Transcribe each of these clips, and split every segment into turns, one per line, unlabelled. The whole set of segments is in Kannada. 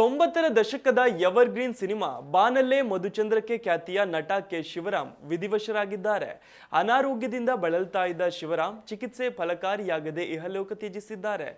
ತೊಂಬತ್ತರ ದಶಕದ ಎವರ್ಗ್ರೀನ್ ಸಿನಿಮಾ ಬಾನಲ್ಲೇ ಮಧುಚಂದ್ರಕ್ಕೆ ಖ್ಯಾತಿಯ ನಟ ಕೆ ಶಿವರಾಮ್ ವಿಧಿವಶರಾಗಿದ್ದಾರೆ. ಅನಾರೋಗ್ಯದಿಂದ ಬಳಲ್ತಾ ಇದ್ದ ಶಿವರಾಮ್ ಚಿಕಿತ್ಸೆ ಫಲಕಾರಿಯಾಗದೆ ಇಹಲೋಕ ತ್ಯಜಿಸಿದ್ದಾರೆ.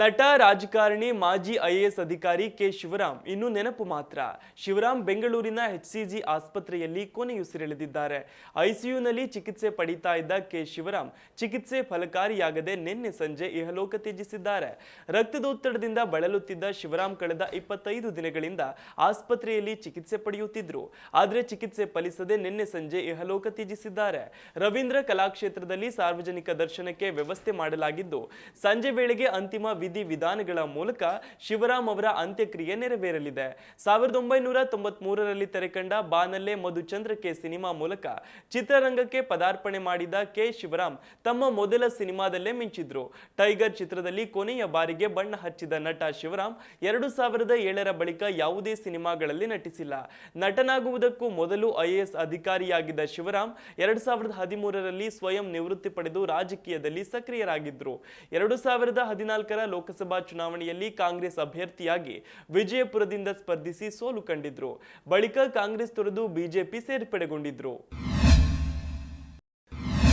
ನಟ, ರಾಜಕಾರಣಿ, ಮಾಜಿ ಐಎಎಸ್ ಅಧಿಕಾರಿ ಕೆ ಶಿವರಾಮ್ ಇನ್ನು ನೆನಪು ಮಾತ್ರ. ಶಿವರಾಮ್ ಬೆಂಗಳೂರಿನ ಎಚ್ಸಿಜಿ ಆಸ್ಪತ್ರೆಯಲ್ಲಿ ಕೊನೆಯುಸಿರೆಳೆದಿದ್ದಾರೆ ಐಸಿಯುನಲ್ಲಿ ಚಿಕಿತ್ಸೆ ಪಡಿತಾ ಇದ್ದ ಕೆ ಶಿವರಾಮ್ ಚಿಕಿತ್ಸೆ ಫಲಕಾರಿಯಾಗದೆ ನಿನ್ನೆ ಸಂಜೆ ಇಹಲೋಕ ತ್ಯಜಿಸಿದ್ದಾರೆ. ರಕ್ತದೊತ್ತಡದಿಂದ ಬಳಲುತ್ತಿದ್ದ ಶಿವರಾಮ್ ಕಳೆದ ಇಪ್ಪತ್ತೈದು ದಿನಗಳಿಂದ ಆಸ್ಪತ್ರೆಯಲ್ಲಿ ಚಿಕಿತ್ಸೆ ಪಡೆಯುತ್ತಿದ್ರು. ಆದರೆ ಚಿಕಿತ್ಸೆ ಫಲಿಸದೆ ನಿನ್ನೆ ಸಂಜೆ ಇಹಲೋಕ ತ್ಯಜಿಸಿದ್ದಾರೆ. ರವೀಂದ್ರ ಕಲಾಕ್ಷೇತ್ರದಲ್ಲಿ ಸಾರ್ವಜನಿಕ ದರ್ಶನಕ್ಕೆ ವ್ಯವಸ್ಥೆ ಮಾಡಲಾಗಿದ್ದು, ಸಂಜೆ ವೇಳೆಗೆ ಅಂತಿಮ ವಿಧಿ ವಿಧಾನಗಳ ಮೂಲಕ ಶಿವರಾಮ್ ಅವರ ಅಂತ್ಯಕ್ರಿಯೆ ನೆರವೇರಲಿದೆ. ಸಾವಿರದ ಒಂಬೈನೂರ ತೊಂಬತ್ ಮೂರರಲ್ಲಿ ತೆರೆಕಂಡ ಬಾನಲ್ಲೇ ಮಧುಚಂದ್ರಕ್ಕೆ ಸಿನಿಮಾ ಮೂಲಕ ಚಿತ್ರರಂಗಕ್ಕೆ ಪದಾರ್ಪಣೆ ಮಾಡಿದ ಕೆ ಶಿವರಾಮ್ ತಮ್ಮ ಮೊದಲ ಸಿನಿಮಾದಲ್ಲೇ ಮಿಂಚಿದ್ರು. ಟೈಗರ್ ಚಿತ್ರದಲ್ಲಿ ಕೊನೆಯ ಬಾರಿಗೆ ಬಣ್ಣ ಹಚ್ಚಿದ ನಟ ಶಿವರಾಮ್ ಎರಡು ಸಾವಿರದ ಬಳಿಕ ಯಾವುದೇ ಸಿನಿಮಾಗಳಲ್ಲಿ ನಟಿಸಿಲ್ಲ. ನಟನಾಗುವುದಕ್ಕೂ ಮೊದಲು ಐಎಎಸ್ ಅಧಿಕಾರಿಯಾಗಿದ್ದ ಶಿವರಾಮ್ ಎರಡ್ ಸಾವಿರದ ಹದಿಮೂರರಲ್ಲಿ ಸ್ವಯಂ ನಿವೃತ್ತಿ ಪಡೆದು ರಾಜಕೀಯದಲ್ಲಿ ಸಕ್ರಿಯರಾಗಿದ್ದರು ಎರಡು ಸಾವಿರದ ಹದಿನಾಲ್ಕರ ಲೋಕಸಭಾ ಚುನಾವಣೆಯಲ್ಲಿ ಕಾಂಗ್ರೆಸ್ ಅಭ್ಯರ್ಥಿಯಾಗಿ ವಿಜಯಪುರದಿಂದ ಸ್ಪರ್ಧಿಸಿ ಸೋಲು ಕಂಡಿದ್ರು. ಬಳಿಕ ಕಾಂಗ್ರೆಸ್ ತೊರೆದು ಬಿಜೆಪಿ ಸೇರ್ಪಡೆಗೊಂಡಿದ್ರು.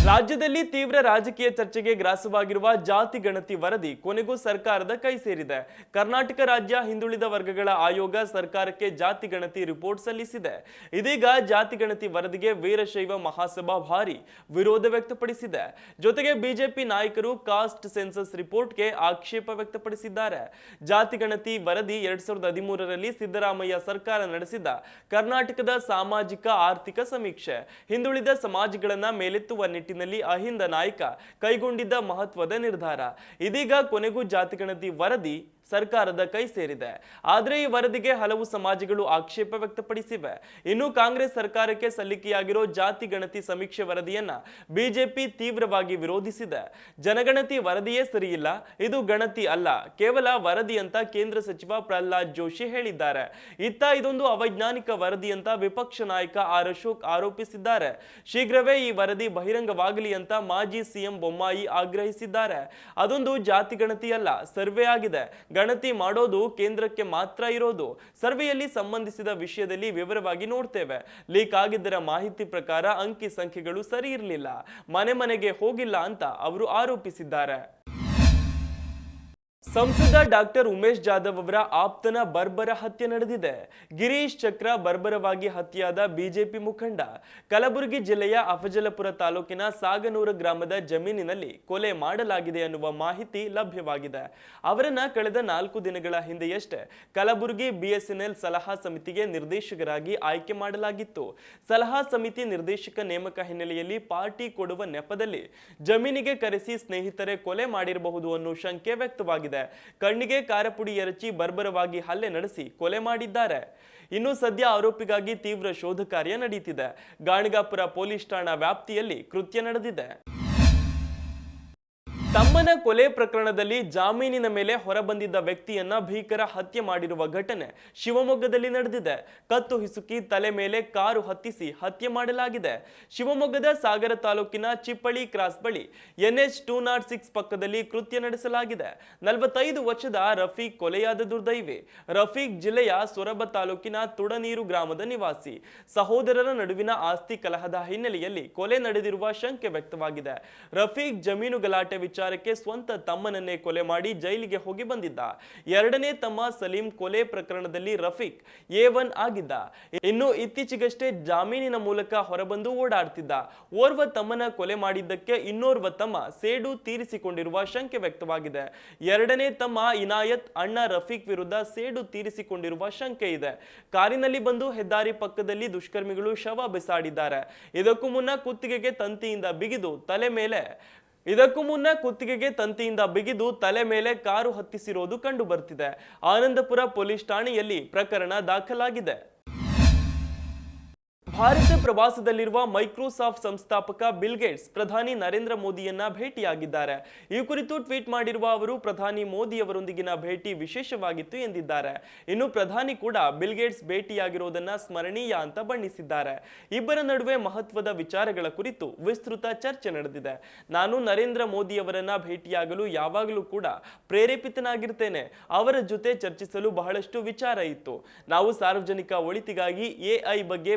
ರಾಜ್ಯದಲ್ಲಿ ತೀವ್ರ ರಾಜಕೀಯ ಚರ್ಚೆಗೆ ಗ್ರಾಸವಾಗಿರುವ ಜಾತಿ ಗಣತಿ ವರದಿ ಕೊನೆಗೂ ಸರ್ಕಾರದ ಕೈ ಸೇರಿದೆ. ಕರ್ನಾಟಕ ರಾಜ್ಯ ಹಿಂದುಳಿದ ವರ್ಗಗಳ ಆಯೋಗ ಸರ್ಕಾರಕ್ಕೆ ಜಾತಿ ಗಣತಿ ರಿಪೋರ್ಟ್ ಸಲ್ಲಿಸಿದೆ. ಇದೀಗ ಜಾತಿ ಗಣತಿ ವರದಿಗೆ ವೀರಶೈವ ಮಹಾಸಭಾ ಭಾರಿ ವಿರೋಧ ವ್ಯಕ್ತಪಡಿಸಿದೆ. ಜೊತೆಗೆ ಬಿಜೆಪಿ ನಾಯಕರು ಕಾಸ್ಟ್ ಸೆನ್ಸಸ್ ರಿಪೋರ್ಟ್ಗೆ ಆಕ್ಷೇಪ ವ್ಯಕ್ತಪಡಿಸಿದ್ದಾರೆ. ಜಾತಿ ಗಣತಿ ವರದಿ ಎರಡ್ ಸಾವಿರದ ಹದಿಮೂರರಲ್ಲಿ ಸಿದ್ದರಾಮಯ್ಯ ಸರ್ಕಾರ ನಡೆಸಿದ ಕರ್ನಾಟಕದ ಸಾಮಾಜಿಕ ಆರ್ಥಿಕ ಸಮೀಕ್ಷೆ. ಹಿಂದುಳಿದ ಸಮಾಜಗಳನ್ನ ಮೇಲೆತ್ತುವ ನಿಟ್ಟಿನಲ್ಲಿ ಅಹಿಂದ ನಾಯಕ ಕೈಗೊಂಡಿದ್ದ ಮಹತ್ವದ ನಿರ್ಧಾರ. ಇದೀಗ ಕೊನೆಗೂ ಜಾತಿಗಣತಿ ವರದಿ ಸರ್ಕಾರದ ಕೈ ಸೇರಿದೆ. ಆದರೆ ಈ ವರದಿಗೆ ಹಲವು ಸಮಾಜಗಳು ಆಕ್ಷೇಪ ವ್ಯಕ್ತಪಡಿಸಿವೆ. ಇನ್ನು ಕಾಂಗ್ರೆಸ್ ಸರ್ಕಾರಕ್ಕೆ ಸಲ್ಲಿಕೆಯಾಗಿರೋ ಜಾತಿ ಗಣತಿ ಸಮೀಕ್ಷೆ ವರದಿಯನ್ನ ಬಿಜೆಪಿ ತೀವ್ರವಾಗಿ ವಿರೋಧಿಸಿದೆ. ಜನಗಣತಿ ವರದಿಯೇ ಸರಿಯಿಲ್ಲ, ಇದು ಗಣತಿ ಅಲ್ಲ. ಕೇವಲ ವರದಿ ಅಂತ ಕೇಂದ್ರ ಸಚಿವ ಪ್ರಹ್ಲಾದ್ ಜೋಶಿ ಹೇಳಿದ್ದಾರೆ. ಇತ್ತ ಇದೊಂದು ಅವೈಜ್ಞಾನಿಕ ವರದಿ ಅಂತ ವಿಪಕ್ಷ ನಾಯಕ ಆರ್ ಅಶೋಕ್ ಆರೋಪಿಸಿದ್ದಾರೆ. ಶೀಘ್ರವೇ ಈ ವರದಿ ಬಹಿರಂಗವಾಗಲಿ ಅಂತ ಮಾಜಿ ಸಿಎಂ ಬೊಮ್ಮಾಯಿ ಆಗ್ರಹಿಸಿದ್ದಾರೆ. ಅದೊಂದು ಜಾತಿ ಗಣತಿ ಅಲ್ಲ ಸರ್ವೆ ಆಗಿದೆ. ಗಣತಿ ಮಾಡೋದು ಕೇಂದ್ರಕ್ಕೆ ಮಾತ್ರ ಇರೋದು. ಸರ್ವೆಯಲ್ಲಿ ಸಂಬಂಧಿಸಿದ ವಿಷಯದಲ್ಲಿ ವಿವರವಾಗಿ ನೋಡ್ತೇವೆ. ಲೀಕ್ ಆಗಿದ್ದರ ಮಾಹಿತಿ ಪ್ರಕಾರ ಅಂಕಿ ಸಂಖ್ಯೆಗಳು ಸರಿ ಇರಲಿಲ್ಲ. ಮನೆ ಮನೆಗೆ ಹೋಗಿಲ್ಲ ಅಂತ ಅವರು ಆರೋಪಿಸಿದ್ದಾರೆ. ಸಂಸದ ಡಾಕ್ಟರ್ ಉಮೇಶ್ ಜಾಧವ್ ಅವರ ಆಪ್ತನ ಬರ್ಬರ ಹತ್ಯೆ ನಡೆದಿದೆ. ಗಿರೀಶ್ ಚಕ್ರ ಬರ್ಬರವಾಗಿ ಹತ್ಯೆಯಾದ ಬಿಜೆಪಿ ಮುಖಂಡ. ಕಲಬುರಗಿ ಜಿಲ್ಲೆಯ ಅಫಜಲಪುರ ತಾಲೂಕಿನ ಸಾಗನೂರು ಗ್ರಾಮದ ಜಮೀನಿನಲ್ಲಿ ಕೊಲೆ ಮಾಡಲಾಗಿದೆ ಎನ್ನುವ ಮಾಹಿತಿ ಲಭ್ಯವಾಗಿದೆ. ಅವರನ್ನ ಕಳೆದ ನಾಲ್ಕು ದಿನಗಳ ಹಿಂದೆಯಷ್ಟೇ ಕಲಬುರಗಿ ಬಿಎಸ್ಎನ್ಎಲ್ ಸಲಹಾ ಸಮಿತಿಗೆ ನಿರ್ದೇಶಕರಾಗಿ ಆಯ್ಕೆ ಮಾಡಲಾಗಿತ್ತು. ಸಲಹಾ ಸಮಿತಿ ನಿರ್ದೇಶಕ ನೇಮಕ ಹಿನ್ನೆಲೆಯಲ್ಲಿ ಪಾರ್ಟಿ ಕೊಡುವ ನೆಪದಲ್ಲಿ ಜಮೀನಿಗೆ ಕರೆಸಿ ಸ್ನೇಹಿತರೆ ಕೊಲೆ ಮಾಡಿರಬಹುದು ಅನ್ನೋ ಶಂಕೆ ವ್ಯಕ್ತವಾಗಿದೆ. ಕಣ್ಣಿಗೆ ಕಾರಪುಡಿ ಎರಚಿ ಬರ್ಬರವಾಗಿ ಹಲ್ಲೆ ನಡೆಸಿ ಕೊಲೆ ಮಾಡಿದ್ದಾರೆ. ಇನ್ನು ಸದ್ಯ ಆರೋಪಿಗಾಗಿ ತೀವ್ರ ಶೋಧ ಕಾರ್ಯ ನಡೀತಿದೆ. ಗಾಣಿಗಾಪುರ ಪೊಲೀಸ್ ಠಾಣಾ ವ್ಯಾಪ್ತಿಯಲ್ಲಿ ಕೃತ್ಯ ನಡೆದಿದೆ. ತಮ್ಮನ ಕೊಲೆ ಪ್ರಕರಣದಲ್ಲಿ ಜಾಮೀನಿನ ಮೇಲೆ ಹೊರಬಂದಿದ್ದ ವ್ಯಕ್ತಿಯನ್ನ ಭೀಕರ ಹತ್ಯೆ ಮಾಡಿರುವ ಘಟನೆ ಶಿವಮೊಗ್ಗದಲ್ಲಿ ನಡೆದಿದೆ. ಕತ್ತು ಹಿಸುಕಿ ತಲೆ ಮೇಲೆ ಕಾರು ಹತ್ತಿಸಿ ಹತ್ಯೆ ಮಾಡಲಾಗಿದೆ. ಶಿವಮೊಗ್ಗದ ಸಾಗರ ತಾಲೂಕಿನ ಚಿಪ್ಪಳಿ ಕ್ರಾಸ್ ಬಳಿ ಎನ್ಎಚ್ ಟೂ ನಾಟ್ ಸಿಕ್ಸ್ ಪಕ್ಕದಲ್ಲಿ ಕೃತ್ಯ ನಡೆಸಲಾಗಿದೆ. ನಲವತ್ತೈದು ವರ್ಷದ ರಫೀಕ್ ಕೊಲೆಯಾದ ದುರ್ದೈವಿ. ರಫೀಕ್ ಜಿಲ್ಲೆಯ ಸೊರಬ ತಾಲೂಕಿನ ತುಡನೀರು ಗ್ರಾಮದ ನಿವಾಸಿ. ಸಹೋದರರ ನಡುವಿನ ಆಸ್ತಿ ಕಲಹದ ಹಿನ್ನೆಲೆಯಲ್ಲಿ ಕೊಲೆ ನಡೆದಿರುವ ಶಂಕೆ ವ್ಯಕ್ತವಾಗಿದೆ. ರಫೀಕ್ ಜಮೀನು ಗಲಾಟೆ ವಿಚಾರಕ್ಕೆ ಸ್ವಂತ ತಮ್ಮನನ್ನೇ ಕೊಲೆ ಮಾಡಿ ಜೈಲಿಗೆ ಹೋಗಿ ಬಂದಿದ್ದ. ಎರಡನೇ ತಮ್ಮ ಸಲೀಂ ಕೊಲೆ ಪ್ರಕರಣದಲ್ಲಿ ರಫೀಕ್ ಎ ಒನ್ ಆಗಿದ್ದ. ಇನ್ನು ಇತ್ತೀಚೆಗಷ್ಟೇ ಜಾಮೀನಿನ ಮೂಲಕ ಹೊರಬಂದು ಓಡಾಡ್ತಿದ್ದ. ಓರ್ವ ತಮ್ಮನ ಕೊಲೆ ಮಾಡಿದ್ದಕ್ಕೆ ಇನ್ನೋರ್ವ ತಮ್ಮ ಸೇಡು ತೀರಿಸಿಕೊಂಡಿರುವ ಶಂಕೆ ವ್ಯಕ್ತವಾಗಿದೆ. ಎರಡನೇ ತಮ್ಮ ಇನಾಯತ್ ಅಣ್ಣ ರಫೀಕ್ ವಿರುದ್ಧ ಸೇಡು ತೀರಿಸಿಕೊಂಡಿರುವ ಶಂಕೆ ಇದೆ. ಕಾರಿನಲ್ಲಿ ಬಂದು ಹೆದ್ದಾರಿ ಪಕ್ಕದಲ್ಲಿ ದುಷ್ಕರ್ಮಿಗಳು ಶವ ಬಿಸಾಡಿದ್ದಾರೆ. ಇದಕ್ಕೂ ಮುನ್ನ ಕುತ್ತಿಗೆಗೆ ತಂತಿಯಿಂದ ಬಿಗಿದು ತಲೆ ಮೇಲೆ ಇದಕ್ಕೂ ಮುನ್ನ ಕುತ್ತಿಗೆಗೆ ತಂತಿಯಿಂದ ಬಿಗಿದು ತಲೆ ಮೇಲೆ ಕಾರು ಹತ್ತಿಸಿರೋದು ಕಂಡು ಬರ್ತಿದೆ ಆನಂದಪುರ ಪೊಲೀಸ್ ಠಾಣೆಯಲ್ಲಿ ಪ್ರಕರಣ ದಾಖಲಾಗಿದೆ. ಭಾರತ ಪ್ರವಾಸದಲ್ಲಿರುವ ಮೈಕ್ರೋಸಾಫ್ಟ್ ಸಂಸ್ಥಾಪಕ ಬಿಲ್ ಗೇಟ್ಸ್ ಪ್ರಧಾನಿ ನರೇಂದ್ರ ಮೋದಿಯನ್ನ ಭೇಟಿಯಾಗಿದ್ದಾರೆ. ಈ ಕುರಿತು ಟ್ವೀಟ್ ಮಾಡಿರುವ ಅವರು, ಪ್ರಧಾನಿ ಮೋದಿ ಅವರೊಂದಿಗಿನ ಭೇಟಿ ವಿಶೇಷವಾಗಿತ್ತು ಎಂದಿದ್ದಾರೆ. ಇನ್ನು ಪ್ರಧಾನಿ ಕೂಡ ಬಿಲ್ ಗೇಟ್ಸ್ ಭೇಟಿಯಾಗಿರುವುದನ್ನ ಸ್ಮರಣೀಯ ಅಂತ ಬಣ್ಣಿಸಿದ್ದಾರೆ. ಇಬ್ಬರ ನಡುವೆ ಮಹತ್ವದ ವಿಚಾರಗಳ ಕುರಿತು ವಿಸ್ತೃತ ಚರ್ಚೆ ನಡೆದಿದೆ. ನಾನು ನರೇಂದ್ರ ಮೋದಿ ಅವರನ್ನ ಭೇಟಿಯಾಗಲು ಯಾವಾಗಲೂ ಕೂಡ ಪ್ರೇರೇಪಿತನಾಗಿರ್ತೇನೆ. ಅವರ ಜೊತೆ ಚರ್ಚಿಸಲು ಬಹಳಷ್ಟು ವಿಚಾರ ಇತ್ತು. ನಾವು ಸಾರ್ವಜನಿಕ ಒಳಿತಿಗಾಗಿ ಎಐ ಬಗ್ಗೆ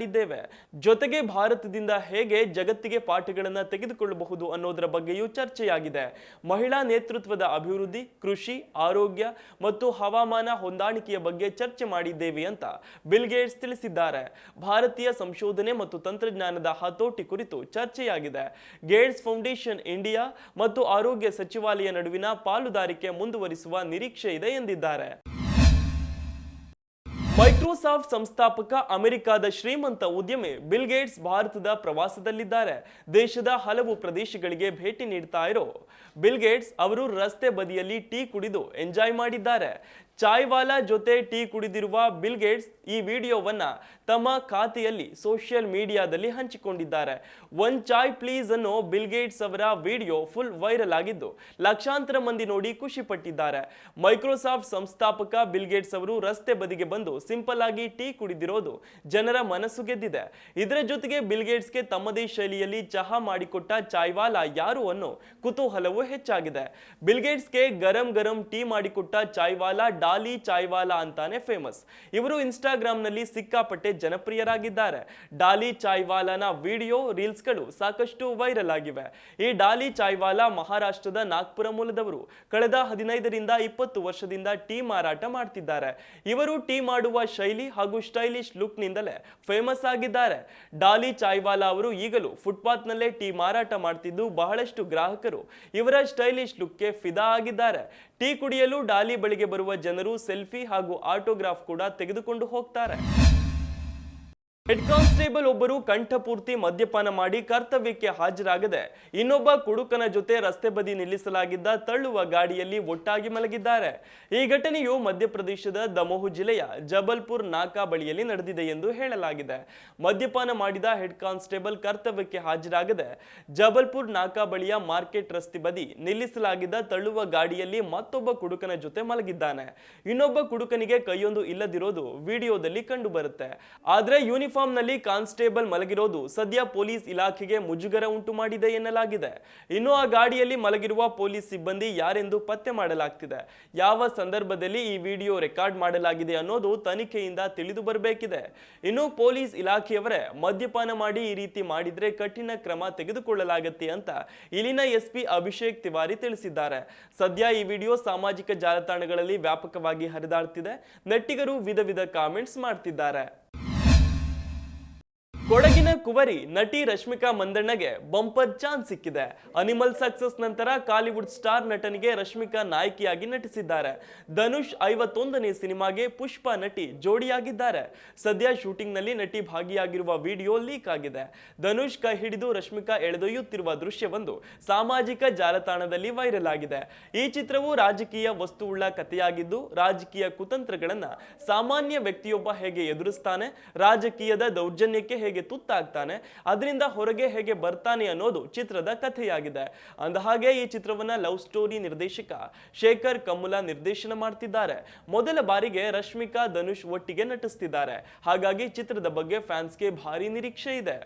ಮಾತನಾಡಿದ್ದೇವೆ ಜೊತೆಗೆ ಭಾರತದಿಂದ ಹೇಗೆ ಜಗತ್ತಿಗೆ ಪಾಠಗಳನ್ನು ತೆಗೆದುಕೊಳ್ಳಬಹುದು ಅನ್ನೋದರ ಬಗ್ಗೆಯೂ ಚರ್ಚೆಯಾಗಿದೆ. ಮಹಿಳಾ ನೇತೃತ್ವದ ಅಭಿವೃದ್ಧಿ, ಕೃಷಿ, ಆರೋಗ್ಯ ಮತ್ತು ಹವಾಮಾನ ಹೊಂದಾಣಿಕೆಯ ಬಗ್ಗೆ ಚರ್ಚೆ ಮಾಡಿದ್ದೇವೆ ಅಂತ ಬಿಲ್ ಗೇಟ್ಸ್ ತಿಳಿಸಿದ್ದಾರೆ. ಭಾರತೀಯ ಸಂಶೋಧನೆ ಮತ್ತು ತಂತ್ರಜ್ಞಾನದ ಹತೋಟಿ ಕುರಿತು ಚರ್ಚೆಯಾಗಿದೆ. ಗೇಟ್ಸ್ ಫೌಂಡೇಶನ್ ಇಂಡಿಯಾ ಮತ್ತು ಆರೋಗ್ಯ ಸಚಿವಾಲಯ ನಡುವಿನ ಪಾಲುದಾರಿಕೆ ಮುಂದುವರಿಸುವ ನಿರೀಕ್ಷೆ ಇದೆ ಎಂದಿದ್ದಾರೆ. ಮೈಕ್ರೋಸಾಫ್ಟ್ ಸಂಸ್ಥಾಪಕ ಅಮೆರಿಕದ ಶ್ರೀಮಂತ ಉದ್ಯಮಿ ಬಿಲ್ ಗೇಟ್ಸ್ ಭಾರತದ ಪ್ರವಾಸದಲ್ಲಿದ್ದಾರೆ. ದೇಶದ ಹಲವು ಪ್ರದೇಶಗಳಿಗೆ ಭೇಟಿ ನೀಡ್ತಾ ಇರೋ. ಬಿಲ್ ಗೇಟ್ಸ್ ಅವರು ರಸ್ತೆ ಬದಿಯಲ್ಲಿ ಟೀ ಕುಡಿದು ಎಂಜಾಯ್ ಮಾಡಿದ್ದಾರೆ. ಚಾಯ್ವಾಲಾ ಜೊತೆ ಟೀ ಕುಡಿದಿರುವ ಬಿಲ್ ಗೇಟ್ಸ್ ಈ ವಿಡಿಯೋವನ್ನ ತಮ್ಮ ಖಾತೆಯಲ್ಲಿ ಸೋಷಿಯಲ್ ಮೀಡಿಯಾದಲ್ಲಿ ಹಂಚಿಕೊಂಡಿದ್ದಾರೆ. ಒನ್ ಚಾಯ್ ಪ್ಲೀಸ್ ಅನ್ನೋ ಬಿಲ್ ಗೇಟ್ಸ್ ಅವರ ವಿಡಿಯೋ ಫುಲ್ ವೈರಲ್ ಆಗಿದ್ದು ಲಕ್ಷಾಂತರ ಮಂದಿ ನೋಡಿ ಖುಷಿ ಪಟ್ಟಿದ್ದಾರೆ. ಮೈಕ್ರೋಸಾಫ್ಟ್ ಸಂಸ್ಥಾಪಕ ಬಿಲ್ ಗೇಟ್ಸ್ ಅವರು ರಸ್ತೆ ಬದಿಗೆ ಬಂದು ಸಿಂಪಲ್ ಆಗಿ ಟೀ ಕುಡಿದಿರೋದು ಜನರ ಮನಸ್ಸು ಗೆದ್ದಿದೆ. ಇದರ ಜೊತೆಗೆ ಬಿಲ್ ಗೇಟ್ಸ್ಗೆ ತಮ್ಮದೇ ಶೈಲಿಯಲ್ಲಿ ಚಹಾ ಮಾಡಿಕೊಟ್ಟ ಚಾಯ್ವಾಲಾ ಯಾರು ಅನ್ನೋ ಕುತೂಹಲವೂ ಹೆಚ್ಚಾಗಿದೆ. ಬಿಲ್ ಗೇಟ್ಸ್ಗೆ ಗರಂ ಗರಂ ಟೀ ಮಾಡಿಕೊಟ್ಟ ಚಾಯ್ವಾಲಾ ಡಾಲಿ ಚಾಯ್ವಾಲಾ ಅಂತಾನೆ ಫೇಮಸ್ ಇವರು ಇನ್ಸ್ಟಾಗ್ರಾಮ್ನಲ್ಲಿ ಸಿಕ್ಕಾಪಟ್ಟೆ ಜನಪ್ರಿಯರಾಗಿದ್ದಾರೆ. ಡಾಲಿ ಚಾಯ್ವಾಲಾನ ವಿಡಿಯೋ ರೀಲ್ಸ್ಗಳು ಸಾಕಷ್ಟು ವೈರಲ್ ಆಗಿವೆ. ಈ ಡಾಲಿ ಚಾಯ್ವಾಲಾ ಮಹಾರಾಷ್ಟ್ರದ ನಾಗ್ಪುರ ಮೂಲದವರು ಕಳೆದ ಹದಿನೈದರಿಂದ ಇಪ್ಪತ್ತು ವರ್ಷದಿಂದ ಟೀ ಮಾರಾಟ ಮಾಡ್ತಿದ್ದಾರೆ. ಇವರು ಟೀ ಮಾಡುವ ಶೈಲಿ ಹಾಗೂ ಸ್ಟೈಲಿಶ್ ಲುಕ್ ನಿಂದಲೇ ಫೇಮಸ್ ಆಗಿದ್ದಾರೆ. ಡಾಲಿ ಚಾಯ್ವಾಲಾ ಅವರು ಈಗಲೂ ಫುಟ್ಪಾತ್ನಲ್ಲೇ ಟೀ ಮಾರಾಟ ಮಾಡ್ತಿದ್ದು ಬಹಳಷ್ಟು ಗ್ರಾಹಕರು. ಇವರ ಸ್ಟೈಲಿಶ್ ಲುಕ್ಗೆ ಫಿದಾ ಆಗಿದ್ದಾರೆ. ಟೀ ಕುಡಿಯಲು ಡಾಲಿ ಬಳಿಗೆ ಬರುವ ಜನರು ಸೆಲ್ಫಿ ಹಾಗೂ ಆಟೋಗ್ರಾಫ್ ಕೂಡ ತೆಗೆದುಕೊಂಡು ಹೋಗ್ತಾರೆ. ಹೆಡ್ ಕಾನ್ಸ್ಟೇಬಲ್ ಒಬ್ಬರು ಕಂಠಪೂರ್ತಿ ಮದ್ಯಪಾನ ಮಾಡಿ ಕರ್ತವ್ಯಕ್ಕೆ ಹಾಜರಾಗದೆ ಇನ್ನೊಬ್ಬ ಕುಡುಕನ ಜೊತೆ ರಸ್ತೆ ಬದಿ ನಿಲ್ಲಿಸಲಾಗಿದ್ದ ತಳ್ಳುವ ಗಾಡಿಯಲ್ಲಿ ಒಟ್ಟಾಗಿ ಮಲಗಿದ್ದಾರೆ. ಈ ಘಟನೆಯು ಮಧ್ಯಪ್ರದೇಶದ ದಮೋಹ್ ಜಿಲ್ಲೆಯ ಜಬಲ್ಪುರ್ ನಾಕಾ ಬಳಿಯಲ್ಲಿ ನಡೆದಿದೆ ಎಂದು ಹೇಳಲಾಗಿದೆ. ಮದ್ಯಪಾನ ಮಾಡಿದ ಹೆಡ್ ಕಾನ್ಸ್ಟೇಬಲ್ ಕರ್ತವ್ಯಕ್ಕೆ ಹಾಜರಾಗದೆ ಜಬಲ್ಪುರ್ ನಾಕಾ ಬಳಿಯ ಮಾರ್ಕೆಟ್ ರಸ್ತೆ ಬದಿ ನಿಲ್ಲಿಸಲಾಗಿದ್ದ ತಳ್ಳುವ ಗಾಡಿಯಲ್ಲಿ ಮತ್ತೊಬ್ಬ ಕುಡುಕನ ಜೊತೆ ಮಲಗಿದ್ದಾನೆ. ಇನ್ನೊಬ್ಬ ಕುಡುಕನಿಗೆ ಕೈಯೊಂದು ಇಲ್ಲದಿರೋದು ವಿಡಿಯೋದಲ್ಲಿ ಕಂಡುಬರುತ್ತೆ. ಆದರೆ ಯೂನಿಫಾರ್ಮ್ ನಲ್ಲಿ ಕಾನ್ಸ್ಟೇಬಲ್ ಮಲಗಿರೋದು ಸದ್ಯ ಪೊಲೀಸ್ ಇಲಾಖೆಗೆ ಮುಜುಗರ ಉಂಟು ಮಾಡಿದೆ ಎನ್ನಲಾಗಿದೆ. ಇನ್ನು ಆ ಗಾಡಿಯಲ್ಲಿ ಮಲಗಿರುವ ಪೊಲೀಸ್ ಸಿಬ್ಬಂದಿ ಯಾರೆಂದು ಪತ್ತೆ ಮಾಡಲಾಗ್ತಿದೆ. ಯಾವ ಸಂದರ್ಭದಲ್ಲಿ ಈ ವಿಡಿಯೋ ರೆಕಾರ್ಡ್ ಮಾಡಲಾಗಿದೆ ಅನ್ನೋದು ತನಿಖೆಯಿಂದ ತಿಳಿದು ಬರಬೇಕಿದೆ. ಇನ್ನು ಪೊಲೀಸ್ ಇಲಾಖೆಯವರೇ ಮದ್ಯಪಾನ ಮಾಡಿ ಈ ರೀತಿ ಮಾಡಿದ್ರೆ ಕಠಿಣ ಕ್ರಮ ತೆಗೆದುಕೊಳ್ಳಲಾಗತ್ತೆ ಅಂತ ಇಲ್ಲಿನ ಎಸ್ಪಿ ಅಭಿಷೇಕ್ ತಿವಾರಿ ತಿಳಿಸಿದ್ದಾರೆ. ಸದ್ಯ ಈ ವಿಡಿಯೋ ಸಾಮಾಜಿಕ ಜಾಲತಾಣಗಳಲ್ಲಿ ವ್ಯಾಪಕವಾಗಿ ಹರಿದಾಡ್ತಿದೆ. ನೆಟ್ಟಿಗರು ವಿಧ ವಿಧ ಕಾಮೆಂಟ್ಸ್ ಮಾಡ್ತಿದ್ದಾರೆ. ಕೊಡಗಿನ ಕುವರಿ ನಟಿ ರಶ್ಮಿಕಾ ಮಂದಣ್ಣಗೆ ಬಂಪರ್ ಚಾನ್ಸ್ ಸಿಕ್ಕಿದೆ. ಅನಿಮಲ್ ಸಕ್ಸಸ್ ನಂತರ ಕಾಲಿವುಡ್ ಸ್ಟಾರ್ ನಟನಿಗೆ ರಶ್ಮಿಕಾ ನಾಯಕಿಯಾಗಿ ನಟಿಸಿದ್ದಾರೆ. ಧನುಷ್ ಐವತ್ತೊಂದನೇ ಸಿನಿಮಾಗೆ ಪುಷ್ಪ ನಟಿ ಜೋಡಿಯಾಗಿದ್ದಾರೆ. ಸದ್ಯ ಶೂಟಿಂಗ್ನಲ್ಲಿ ನಟಿ ಭಾಗಿಯಾಗಿರುವ ವಿಡಿಯೋ ಲೀಕ್ ಆಗಿದೆ. ಧನುಷ್ ಕೈ ಹಿಡಿದು ರಶ್ಮಿಕಾ ಎಳೆದೊಯ್ಯುತ್ತಿರುವ ದೃಶ್ಯವೊಂದು ಸಾಮಾಜಿಕ ಜಾಲತಾಣದಲ್ಲಿ ವೈರಲ್ ಆಗಿದೆ. ಈ ಚಿತ್ರವು ರಾಜಕೀಯ ವಸ್ತುವುಳ್ಳ ಕಥೆಯಾಗಿದ್ದು, ರಾಜಕೀಯ ಕುತಂತ್ರಗಳನ್ನ ಸಾಮಾನ್ಯ ವ್ಯಕ್ತಿಯೊಬ್ಬ ಹೇಗೆ ಎದುರಿಸ್ತಾನೆ, ರಾಜಕೀಯದ ದೌರ್ಜನ್ಯಕ್ಕೆ ಹೇಗೆ ತುತ್ತಾಗ್ತಾನೆ, ಅದರಿಂದ ಹೊರಗೆ ಹೇಗೆ ಬರ್ತಾನೆ ಅನ್ನೋದು ಚಿತ್ರದ ಕಥೆಯಾಗಿದೆ. ಅಂದಹಾಗೆ ಈ ಚಿತ್ರವನ್ನ ಲವ್ ಸ್ಟೋರಿ ನಿರ್ದೇಶಕ ಶೇಖರ್ ಕಮುಲಾ ನಿರ್ದೇಶನ ಮಾಡ್ತಿದ್ದಾರೆ. ಮೊದಲ ಬಾರಿಗೆ ರಶ್ಮಿಕಾ ಧನುಷ್ ಒಟ್ಟಿಗೆ ನಟಿಸ್ತಿದ್ದಾರೆ. ಹಾಗಾಗಿ ಚಿತ್ರದ ಬಗ್ಗೆ ಫ್ಯಾನ್ಸ್ಗೆ ಭಾರಿ ನಿರೀಕ್ಷೆ ಇದೆ.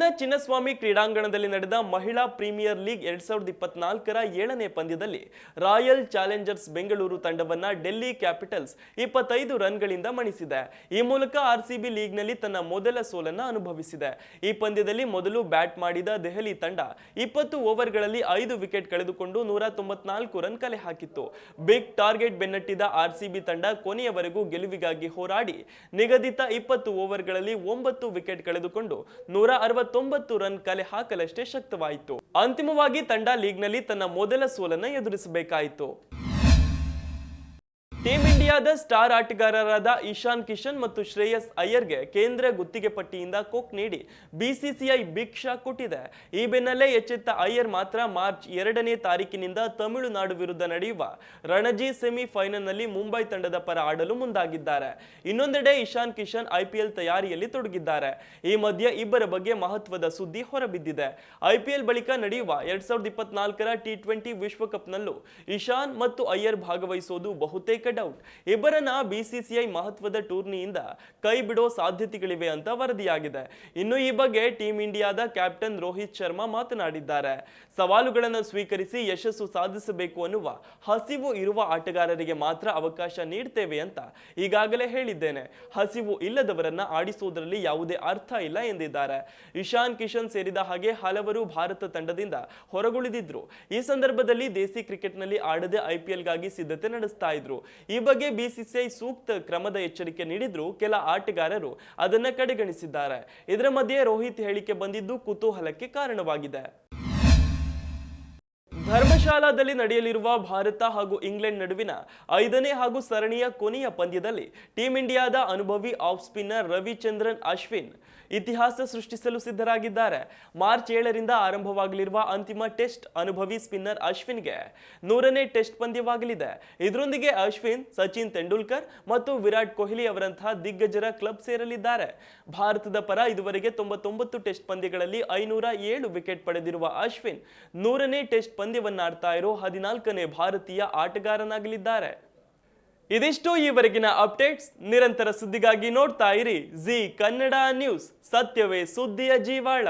ಬೆಂಗಳೂರಿನ ಚಿನ್ನಸ್ವಾಮಿ ಕ್ರೀಡಾಂಗಣದಲ್ಲಿ ನಡೆದ ಮಹಿಳಾ ಪ್ರೀಮಿಯರ್ ಲೀಗ್ ಎರಡ್ ಸಾವಿರದ ಇಪ್ಪತ್ನಾಲ್ಕರ ಏಳನೇ ಪಂದ್ಯದಲ್ಲಿ ರಾಯಲ್ ಚಾಲೆಂಜರ್ಸ್ ಬೆಂಗಳೂರು ತಂಡವನ್ನ ಡೆಲ್ಲಿ ಕ್ಯಾಪಿಟಲ್ಸ್ ಇಪ್ಪತ್ತೈದು ರನ್ಗಳಿಂದ ಮಣಿಸಿದೆ. ಈ ಮೂಲಕ ಆರ್ಸಿಬಿ ಲೀಗ್ನಲ್ಲಿ ತನ್ನ ಮೊದಲ ಸೋಲನ್ನ ಅನುಭವಿಸಿದೆ. ಈ ಪಂದ್ಯದಲ್ಲಿ ಮೊದಲು ಬ್ಯಾಟ್ ಮಾಡಿದ ದೆಹಲಿ ತಂಡ ಇಪ್ಪತ್ತು ಓವರ್ಗಳಲ್ಲಿ ಐದು ವಿಕೆಟ್ ಕಳೆದುಕೊಂಡು ನೂರ ತೊಂಬತ್ನಾಲ್ಕು ರನ್ ಕಲೆ ಹಾಕಿತ್ತು. ಬಿಗ್ ಟಾರ್ಗೆಟ್ ಬೆನ್ನಟ್ಟಿದ ಆರ್ಸಿಬಿ ತಂಡ ಕೊನೆಯವರೆಗೂ ಗೆಲುವಿಗಾಗಿ ಹೋರಾಡಿ ನಿಗದಿತ ಇಪ್ಪತ್ತು ಓವರ್ಗಳಲ್ಲಿ ಒಂಬತ್ತು ವಿಕೆಟ್ ಕಳೆದುಕೊಂಡು ನೂರ ಅರವತ್ತೊಂಬತ್ತು ರನ್ ಕಲೆ ಹಾಕಲಷ್ಟೇ ಶಕ್ತವಾಯಿತು. ಅಂತಿಮವಾಗಿ ತಂಡ ಲೀಗ್ನಲ್ಲಿ ತನ್ನ ಮೊದಲ ಸೋಲನ್ನ ಎದುರಿಸಬೇಕಾಯಿತು. ಟೀಂ ಇಂಡಿಯಾದ ಸ್ಟಾರ್ ಆಟಗಾರರಾದ ಇಶಾನ್ ಕಿಶನ್ ಮತ್ತು ಶ್ರೇಯಸ್ ಅಯ್ಯರ್ಗೆ ಕೇಂದ್ರ ಗುತ್ತಿಗೆ ಪಟ್ಟಿಯಿಂದ ಕೊಕ್ ನೀಡಿ ಬಿಸಿಸಿಐ ಭಿಕ್ಷಾ ಕೊಟ್ಟಿದೆ. ಈ ಬೆನ್ನಲ್ಲೇ ಎಚ್ಚೆತ್ತ ಅಯ್ಯರ್ ಮಾತ್ರ ಮಾರ್ಚ್ ಎರಡನೇ ತಾರೀಕಿನಿಂದ ತಮಿಳುನಾಡು ವಿರುದ್ಧ ನಡೆಯುವ ರಣಜಿ ಸೆಮಿ ಫೈನಲ್ನಲ್ಲಿ ಮುಂಬೈ ತಂಡದ ಪರ ಆಡಲು ಮುಂದಾಗಿದ್ದಾರೆ. ಇನ್ನೊಂದೆಡೆ ಇಶಾನ್ ಕಿಶನ್ ಐಪಿಎಲ್ ತಯಾರಿಯಲ್ಲಿ ತೊಡಗಿದ್ದಾರೆ. ಈ ಮಧ್ಯೆ ಇಬ್ಬರ ಬಗ್ಗೆ ಮಹತ್ವದ ಸುದ್ದಿ ಹೊರಬಿದ್ದಿದೆ. ಐಪಿಎಲ್ ಬಳಿಕ ನಡೆಯುವ ಎರಡ್ ಸಾವಿರದ ಇಪ್ಪತ್ನಾಲ್ಕರ ಟಿ ಟ್ವೆಂಟಿ ವಿಶ್ವಕಪ್ನಲ್ಲೂ ಇಶಾನ್ ಮತ್ತು ಅಯ್ಯರ್ ಭಾಗವಹಿಸೋದು ಬಹುತೇಕ ಡೌಟ್ ಇಬ್ಬರನ್ನ ಬಿಸಿಸಿಐ ಮಹತ್ವದ ಟೂರ್ನಿಯಿಂದ ಕೈ ಬಿಡೋ ಸಾಧ್ಯತೆಗಳಿವೆ ಅಂತ ವರದಿಯಾಗಿದೆ. ಇನ್ನು ಈ ಬಗ್ಗೆ ಟೀಂ ಇಂಡಿಯಾದ ಕ್ಯಾಪ್ಟನ್ ರೋಹಿತ್ ಶರ್ಮಾ ಮಾತನಾಡಿದ್ದಾರೆ. ಸವಾಲುಗಳನ್ನು ಸ್ವೀಕರಿಸಿ ಯಶಸ್ಸು ಸಾಧಿಸಬೇಕು ಅನ್ನುವ ಹಸಿವು ಇರುವ ಆಟಗಾರರಿಗೆ ಮಾತ್ರ ಅವಕಾಶ ನೀಡ್ತೇವೆ ಅಂತ ಈಗಾಗಲೇ ಹೇಳಿದ್ದೇನೆ. ಹಸಿವು ಇಲ್ಲದವರನ್ನ ಆಡಿಸುವುದರಲ್ಲಿ ಯಾವುದೇ ಅರ್ಥ ಇಲ್ಲ ಎಂದಿದ್ದಾರೆ. ಇಶಾನ್ ಕಿಶನ್ ಸೇರಿದ ಹಾಗೆ ಹಲವರು ಭಾರತ ತಂಡದಿಂದ ಹೊರಗುಳಿದಿದ್ರು. ಈ ಸಂದರ್ಭದಲ್ಲಿ ದೇಸಿ ಕ್ರಿಕೆಟ್ನಲ್ಲಿ ಆಡದೆ ಐಪಿಎಲ್ಗಾಗಿ ಸಿದ್ಧತೆ ನಡೆಸ್ತಾ ಇದ್ರು. ಈ ಬಗ್ಗೆ ಬಿಸಿಸಿಐ ಸೂಕ್ತ ಕ್ರಮದ ಎಚ್ಚರಿಕೆ ನೀಡಿದ್ರೂ ಕೆಲ ಆಟಗಾರರು ಅದನ್ನ ಕಡೆಗಣಿಸಿದ್ದಾರೆ. ಇದರ ಮಧ್ಯೆ ರೋಹಿತ್ ಹೇಳಿಕೆ ಬಂದಿದ್ದು ಕುತೂಹಲಕ್ಕೆ ಕಾರಣವಾಗಿದೆ. ಧರ್ಮಶಾಲಾದಲ್ಲಿ ನಡೆಯಲಿರುವ ಭಾರತ ಹಾಗೂ ಇಂಗ್ಲೆಂಡ್ ನಡುವಿನ ಐದನೇ ಹಾಗೂ ಸರಣಿಯ ಕೊನೆಯ ಪಂದ್ಯದಲ್ಲಿ ಟೀಂ ಇಂಡಿಯಾದ ಅನುಭವಿ ಆಫ್ ಸ್ಪಿನ್ನರ್ ರವಿಚಂದ್ರನ್ ಅಶ್ವಿನ್ ಇತಿಹಾಸ ಸೃಷ್ಟಿಸಲು ಸಿದ್ಧರಾಗಿದ್ದಾರೆ. ಮಾರ್ಚ್ ಏಳರಿಂದ ಆರಂಭವಾಗಲಿರುವ ಅಂತಿಮ ಟೆಸ್ಟ್ ಅನುಭವಿ ಸ್ಪಿನ್ನರ್ ಅಶ್ವಿನ್ಗೆ ನೂರನೇ ಟೆಸ್ಟ್ ಪಂದ್ಯವಾಗಲಿದೆ. ಇದರೊಂದಿಗೆ ಅಶ್ವಿನ್, ಸಚಿನ್ ತೆಂಡೂಲ್ಕರ್ ಮತ್ತು ವಿರಾಟ್ ಕೊಹ್ಲಿ ಅವರಂತಹ ದಿಗ್ಗಜರ ಕ್ಲಬ್ ಸೇರಲಿದ್ದಾರೆ. ಭಾರತದ ಪರ ಇದುವರೆಗೆ ತೊಂಬತ್ತೊಂಬತ್ತು ಟೆಸ್ಟ್ ಪಂದ್ಯಗಳಲ್ಲಿ ಐನೂರ ಏಳು ವಿಕೆಟ್ ಪಡೆದಿರುವ ಅಶ್ವಿನ್ ನೂರನೇ ಟೆಸ್ಟ್ ಪಂದ್ಯವನ್ನಾಡ್ತಾ ಇರೋ ಹದಿನಾಲ್ಕನೇ ಭಾರತೀಯ ಆಟಗಾರನಾಗಲಿದ್ದಾರೆ. ಇದಿಷ್ಟು ಈವರೆಗಿನ ಅಪ್ಡೇಟ್ಸ್. ನಿರಂತರ ಸುದ್ದಿಗಾಗಿ ನೋಡ್ತಾ ಇರಿ ಜಿ ಕನ್ನಡ ನ್ಯೂಸ್. ಸತ್ಯವೇ ಸುದ್ದಿಯ ಜೀವಾಳ.